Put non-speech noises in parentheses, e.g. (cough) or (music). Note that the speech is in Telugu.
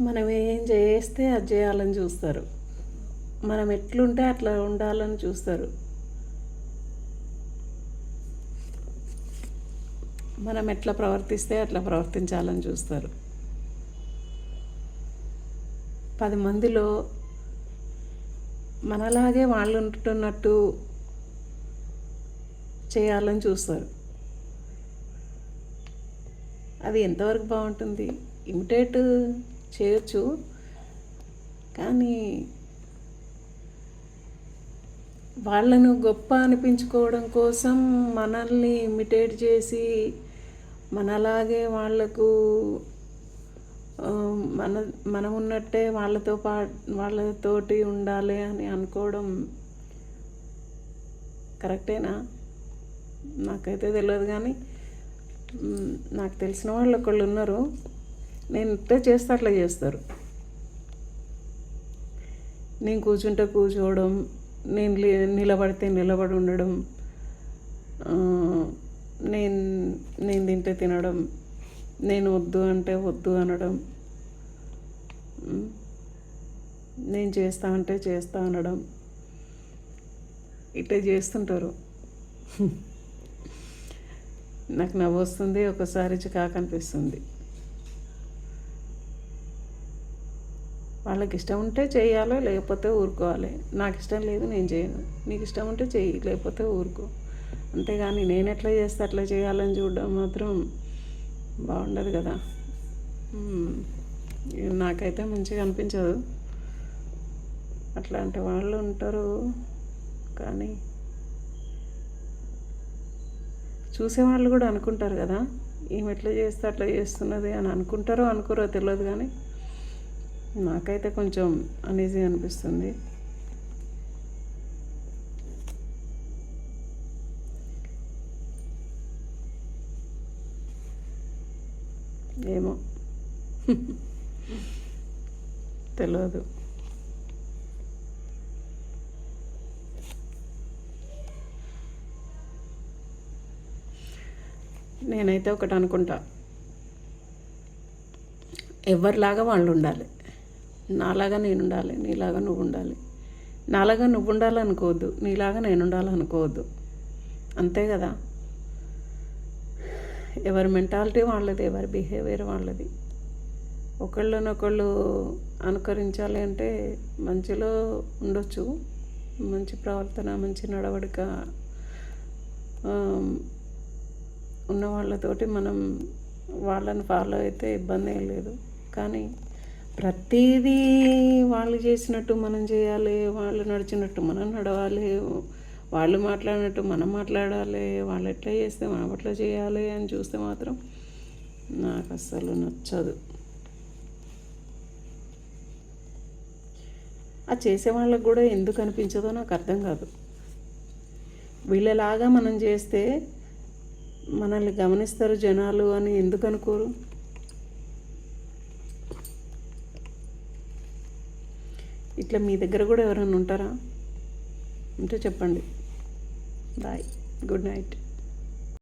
మనం ఏం చేస్తే అది చేయాలని చూస్తారు. మనం ఎట్లుంటే అట్లా ఉండాలని చూస్తారు. మనం ఎట్లా ప్రవర్తిస్తే అట్లా ప్రవర్తించాలని చూస్తారు. పది మందిలో మనలాగే వాళ్ళు ఉంటున్నట్టు చేయాలని చూస్తారు. అది ఎంతవరకు బాగుంటుంది? ఇమిటేట్ చేయొచ్చు. కానీ వాళ్ళను గొప్ప అనిపించుకోవడం కోసం మనల్ని ఇమిటేట్ చేసి మనలాగే వాళ్ళకు మన మనం ఉన్నట్టే వాళ్ళతో పా వాళ్ళతోటి ఉండాలి అని అనుకోవడం కరెక్టేనా? నాకైతే తెలియదు కానీ నాకు తెలిసిన వాళ్ళు ఒకళ్ళు ఉన్నారు. నేను ఇట్లా చేస్తే అట్లా చేస్తారు. నేను కూర్చుంటే కూర్చోవడం నేను నిలబడితే నిలబడి ఉండడం నేను నేను తింటే తినడం నేను వద్దు అంటే వద్దు అనడం నేను చేస్తా అంటే చేస్తా అనడం ఇట్లా చేస్తుంటారు. (laughs) నాకు నవ్వు వస్తుంది ఒకసారి చికాకు అనిపిస్తుంది. వాళ్ళకి ఇష్టం ఉంటే చేయాలి లేకపోతే ఊరుకోవాలి. నాకు ఇష్టం లేదు నేను చేయను. నీకు ఇష్టం ఉంటే చెయ్యి లేకపోతే ఊరుకో. అంతేగాని నేను ఎట్లా చేస్తే అట్లా చేయాలని చూడడం మాత్రం బాగుండదు కదా. నాకైతే మంచిగా అనిపించదు. అట్లాంటి వాళ్ళు ఉంటారు కానీ చూసేవాళ్ళు కూడా అనుకుంటారు కదా ఈమె ఎట్లా చేస్తే అట్లా చేస్తున్నది అని అనుకుంటారో అనుకోరో తెలియదు కానీ నాకైతే కొంచెం అనీజీ అనిపిస్తుంది. ఏమో. తెలియదు నేనైతే ఒకటి అనుకుంటా ఎవరిలాగా వాళ్ళు ఉండాలి నాలాగా నేను ఉండాలి నీలాగా నువ్వు ఉండాలి నాలాగా నువ్వు ఉండాలనుకోవద్దు నీలాగా నేను ఉండాలనుకోవద్దు అంతే కదా? ఎవరి మెంటాలిటీ వాళ్ళది ఎవరి బిహేవియర్ వాళ్ళది. ఒకళ్ళనొకళ్ళు అనుకరించాలి అంటే మంచిలో ఉండొచ్చు. మంచి ప్రవర్తన మంచి నడవడిక ఉన్న వాళ్ళతోటి మనం వాళ్ళని ఫాలో అయితే ఇబ్బంది ఏం లేదు. కానీ ప్రతిదీ వాళ్ళు చేసినట్టు మనం చేయాలి వాళ్ళు నడిచినట్టు మనం నడవాలి వాళ్ళు మాట్లాడినట్టు మనం మాట్లాడాలి వాళ్ళు ఎట్లా చేస్తే మనం అట్లా చేయాలి అని చూస్తే మాత్రం నాకు అస్సలు నచ్చదు. ఆ చేసే వాళ్ళకు కూడా ఎందుకు అనిపించదో నాకు అర్థం కాదు. వీళ్ళలాగా మనం చేస్తే మనల్ని గమనిస్తారు జనాలు అని ఎందుకు అనుకోరు? ఇట్లా మీ దగ్గర కూడా ఎవరైనా ఉంటారా? ఉంటే చెప్పండి. బాయ్. Good night.